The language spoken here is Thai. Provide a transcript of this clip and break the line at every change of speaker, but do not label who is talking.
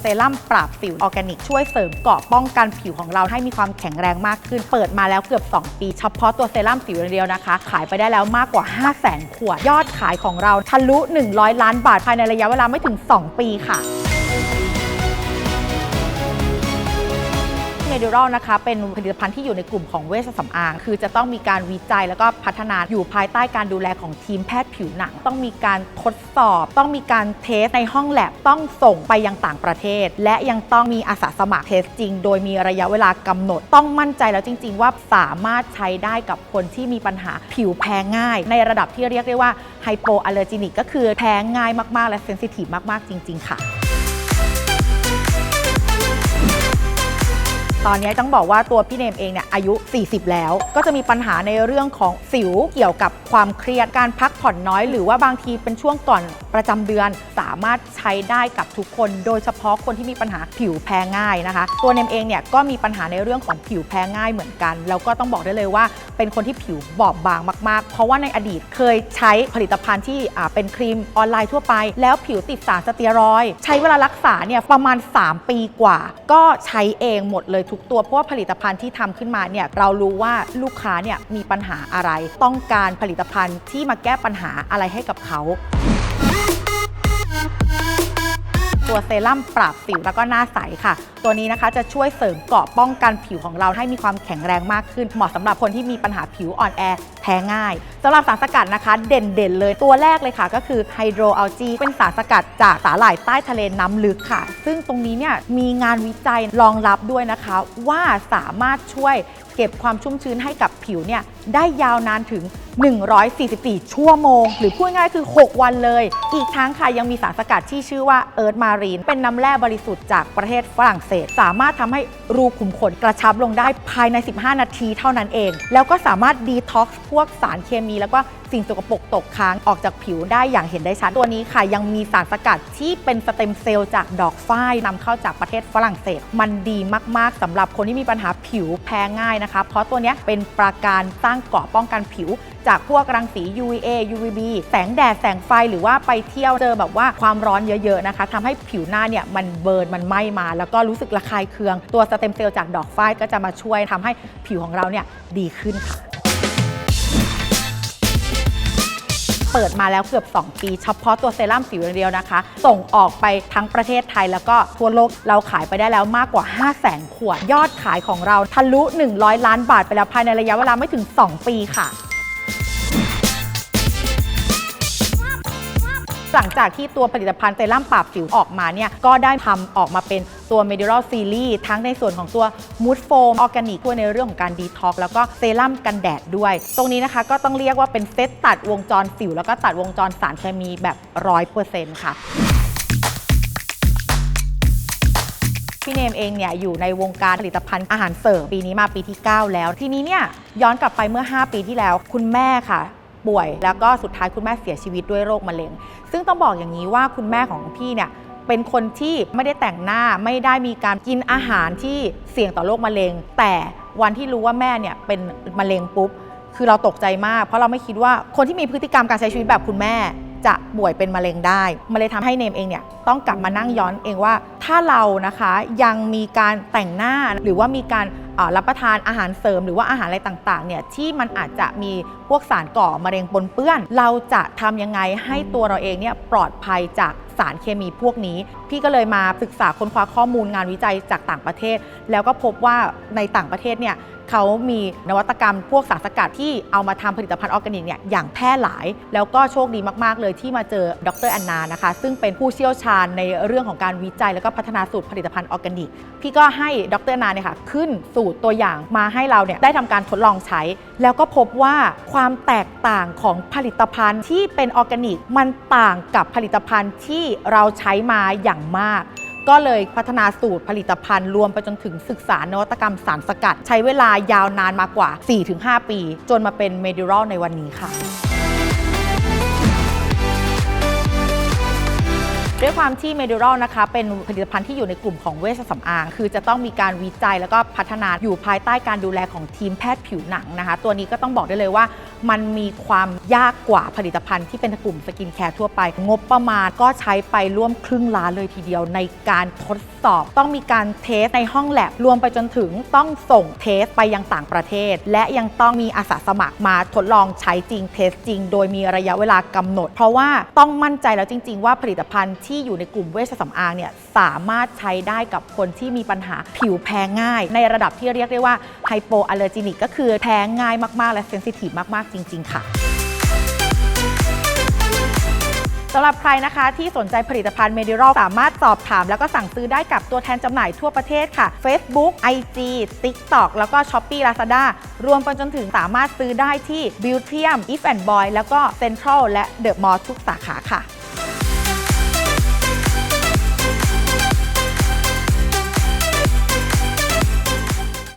เซรั่มปราบสิวออร์แกนิก ช่วยเสริมเกาะป้องกันผิวของเราให้มีความแข็งแรงมากขึ้น เปิดมาแล้วเกือบ 2 ปี เฉพาะตัวเซรั่มสิวเดียวนะคะ ขายไปได้แล้วมากกว่า 5 0 0แสนขวด ยอดขายของเราทะลุ 100 ล้านบาทภายในระยะเวลาไม่ถึง 2 ปีค่ะ เมดิรอลนะคะ เป็นผลิตภัณฑ์ที่อยู่ในกลุ่มของเวชสำอาง คือจะต้องมีการวิจัยแล้วก็พัฒนาอยู่ภายใต้การดูแลของทีมแพทย์ผิวหนัง ต้องมีการทดสอบ ต้องมีการเทสในห้องแลบต้องส่งไปยังต่างประเทศ และยังต้องมีอาสาสมัครเทสจริง โดยมีระยะเวลากำหนด ต้องมั่นใจแล้วจริง ๆ ว่าสามารถใช้ได้กับคนที่มีปัญหาผิวแพ้ง่าย ในระดับที่เรียกได้ว่าไฮโปอัลเลอร์จินิกก็คือแพ้ง่ายมากๆ และเซนซิทีฟมากๆ จริง ๆ ค่ะ ตอนนี้ต้องบอกว่าตัวพี่เนมเองเนี่ยอายุ 40 แล้ว ก็จะมีปัญหาในเรื่องของสิวเกี่ยวกับความเครียดการพักผ่อนน้อย หรือว่าบางทีเป็นช่วงก่อนประจำเดือนสามารถใช้ได้กับทุกคน โดยเฉพาะคนที่มีปัญหาผิวแพ้ง่ายนะคะ ตัวเนมเองเนี่ยก็มีปัญหาในเรื่องของผิวแพ้ง่ายเหมือนกัน แล้วก็ต้องบอกได้เลยว่า เป็นคนที่ผิวบอบบางมากๆ เพราะว่าในอดีตเคยใช้ผลิตภัณฑ์ที่เป็นครีมออนไลน์ทั่วไป แล้วผิวติดสารสเตียรอยด์ใช้เวลารักษาเนี่ยประมาณ 3 ปีกว่า ก็ใช้เองหมดเลยทุกตัวเพราะว่าผลิตภัณฑ์ที่ทำขึ้นมาเนี่ยเรารู้ว่าลูกค้าเนี่ยมีปัญหาอะไร ต้องการผลิตภัณฑ์ที่มาแก้ปัญหาอะไรให้กับเขาตัวเซรั่มปราบสิวแล้วก็หน้าใสค่ะ ตัวนี้นะคะจะช่วยเสริมเกราะป้องกันผิวของเราให้มีความแข็งแรงมากขึ้น เหมาะสำหรับคนที่มีปัญหาผิวอ่อนแอแพ้ง่ายสำหรับสารสกัดนะคะเด่นๆเลยตัวแรกเลยค่ะ ก็คือไฮโดรอัลจีเป็นสารสกัดจากสาหร่ายใต้ทะเลน้ำลึกค่ะ ซึ่งตรงนี้เนี่ยมีงานวิจัยรองรับด้วยนะคะ ว่าสามารถช่วยเก็บความชุ่มชื้นให้กับผิวเนี่ยได้ยาวนานถึง 144 ชั่วโมง หรือพูดง่ายคือ 6 วันเลย อีกทั้งค่ะยังมีสารสกัดที่ชื่อว่าเอิร์ธมารีน เป็นน้ำแร่บริสุทธิ์จากประเทศฝรั่งเศส สามารถทำให้รูขุมขนกระชับลงได้ภายใน 15 นาทีเท่านั้นเอง แล้วก็สามารถดีท็อกซ์พวกสารเคมีแล้วก็สิ่งสกปรกตกค้างออกจากผิวได้อย่างเห็นได้ชัดตัวนี้ค่ะ ยังมีสารสกัดที่เป็นสเต็มเซลล์จากดอกฝ้ายนำเข้าจากประเทศฝรั่งเศส มันดีมากๆสำหรับคนที่มีปัญหาผิวแพ้ง่ายนะคะ เพราะตัวนี้เป็นปราการสร้างเกราะป้องกันผิว จากพวกรังสี UVA UVB แสงแดดแสงไฟหรือว่าไปเที่ยวเจอแบบว่าความร้อนเยอะๆนะคะทำให้ผิวหน้าเนี่ยมันเบิร์นมันไหม้มา แล้วก็รู้สึกระคายเคือง ตัวสเต็มเซลล์จากดอกฝ้ายก็จะมาช่วยทำให้ผิวของเราเนี่ยดีขึ้นค่ะ เปิดมาแล้วเกือบ 2 ปีเฉพาะตัวเซรั่มสิวอย่างเดียวนะคะ ส่งออกไปทั้งประเทศไทยแล้วก็ทั่วโลกเราขายไปได้แล้วมากกว่า 5 0 0แสนขวด ยอดขายของเราทะลุ 100 ล้านบาทไปแล้วภายในระยะเวลาไม่ถึง 2 ปีค่ะ หลังจากที่ตัวผลิตภัณฑ์เซรั่มปราบสิวออกมาเนี่ยก็ได้ทำออกมาเป็นตัว Medical Series ทั้งในส่วนของตัว Mood Foam ออร์แกนิกด้วยในเรื่องของการดีท็อกแล้วก็เซรั่มกันแดดด้วย ตรงนี้นะคะก็ต้องเรียกว่าเป็นเซตตัดวงจรสิว แล้วก็ตัดวงจรสารเคมีแบบ100%ค่ะพี่เนมเองเนี่ยอยู่ในวงการผลิตภัณฑ์อาหารเสริมปีนี้มาปีที่ 9 แล้ว ทีนี้เนี่ยย้อนกลับไปเมื่อ 5 ปีที่แล้ว คุณแม่ค่ะ ป่วย แล้วก็สุดท้ายคุณแม่เสียชีวิตด้วยโรคมะเร็ง ซึ่งต้องบอกอย่างนี้ว่าคุณแม่ของพี่เนี่ยเป็นคนที่ไม่ได้แต่งหน้าไม่ได้มีการกินอาหารที่เสี่ยงต่อโรคมะเร็ง แต่วันที่รู้ว่าแม่เนี่ยเป็นมะเร็งปุ๊บ คือเราตกใจมาก เพราะเราไม่คิดว่าคนที่มีพฤติกรรมการใช้ชีวิตแบบคุณแม่จะป่วยเป็นมะเร็งได้ มันเลยทำให้เนมเองเนี่ยต้องกลับมานั่งย้อนเองว่า ถ้าเรานะคะยังมีการแต่งหน้าหรือว่ามีการ รับประทานอาหารเสริมหรือว่าอาหารอะไรต่างๆเนี่ยที่มันอาจจะมีพวกสารก่อมะเร็งปนเปื้อน เราจะทำยังไงให้ตัวเราเองเนี่ยปลอดภัยจาก สารเคมีพวกนี้ พี่ก็เลยมาศึกษาค้นคว้าข้อมูลงานวิจัยจากต่างประเทศ แล้วก็พบว่าในต่างประเทศเนี่ยเขามีนวัตกรรมพวกสารสกัดที่เอามาทำผลิตภัณฑ์ออร์แกนิกเนี่ยอย่างแพร่หลาย แล้วก็โชคดีมาก ๆ เลยที่มาเจอดรแอนนานะคะ ซึ่งเป็นผู้เชี่ยวชาญในเรื่องของการวิจัย แล้วก็พัฒนาสูตรผลิตภัณฑ์ออร์แกนิก พี่ก็ให้ดรแอนนาเนี่ยค่ะขึ้นสูตรตัวอย่างมาให้เราเนี่ยได้ทำการทดลองใช้ แล้วก็พบว่าความแตกต่างของผลิตภัณฑ์ที่เป็นออร์แกนิกมันต่างกับผลิตภัณฑ์ที่เราใช้มาอย่างมาก ก็เลยพัฒนาสูตรผลิตภัณฑ์รวมไปจนถึงศึกษานวัตกรรมสารสกัด ใช้เวลายาวนานมากกว่า 4-5 ปี จนมาเป็นเมดิรอลในวันนี้ค่ะ ด้วยความที่ m e d u r a l นะคะเป็นผลิตภัณฑ์ที่อยู่ในกลุ่มของเวชสำอาง คือจะต้องมีการวิจัยแล้วก็พัฒนาอยู่ภายใต้การดูแลของทีมแพทย์ผิวหนังนะคะ ตัวนี้ก็ต้องบอกได้เลยว่า มันมีความยากกว่าผลิตภัณฑ์ที่เป็นกลุ่มสกินแคร์ทั่วไป งบประมาณก็ใช้ไปร่วมครึ่งล้านเลยทีเดียวในการทดสอบ ต้องมีการเทสในห้องแลบรวมไปจนถึงต้องส่งเทสไปยังต่างประเทศ และยังต้องมีอาสาสมัครมาทดลองใช้จริงเทสจริง โดยมีระยะเวลากำหนด เพราะว่าต้องมั่นใจแล้วจริง ๆ ว่าผลิตภัณฑ์ทที่อยู่ในกลุ่มเวชสำอางเนี่ยสามารถใช้ได้กับคนที่มีปัญหาผิวแพ้ง่าย ในระดับที่เรียกได้ว่าไฮโปอัลเลอร์จินิกก็คือแพ้ง่ายมากๆ และเซนซิทีฟมากๆ จริง ๆ ค่ะสำหรับใครนะคะที่สนใจผลิตภัณฑ์ m e d i r a l สามารถสอบถาม แล้วก็สั่งซื้อได้กับตัวแทนจำหน่ายทั่วประเทศค่ะ Facebook IG TikTok แล้วก็ Shopee Lazada รวมไปจนถึงสามารถซื้อได้ที่ Beautium If and Boy แล้วก็ Central และ The Mall ทุกสาขาค่ะ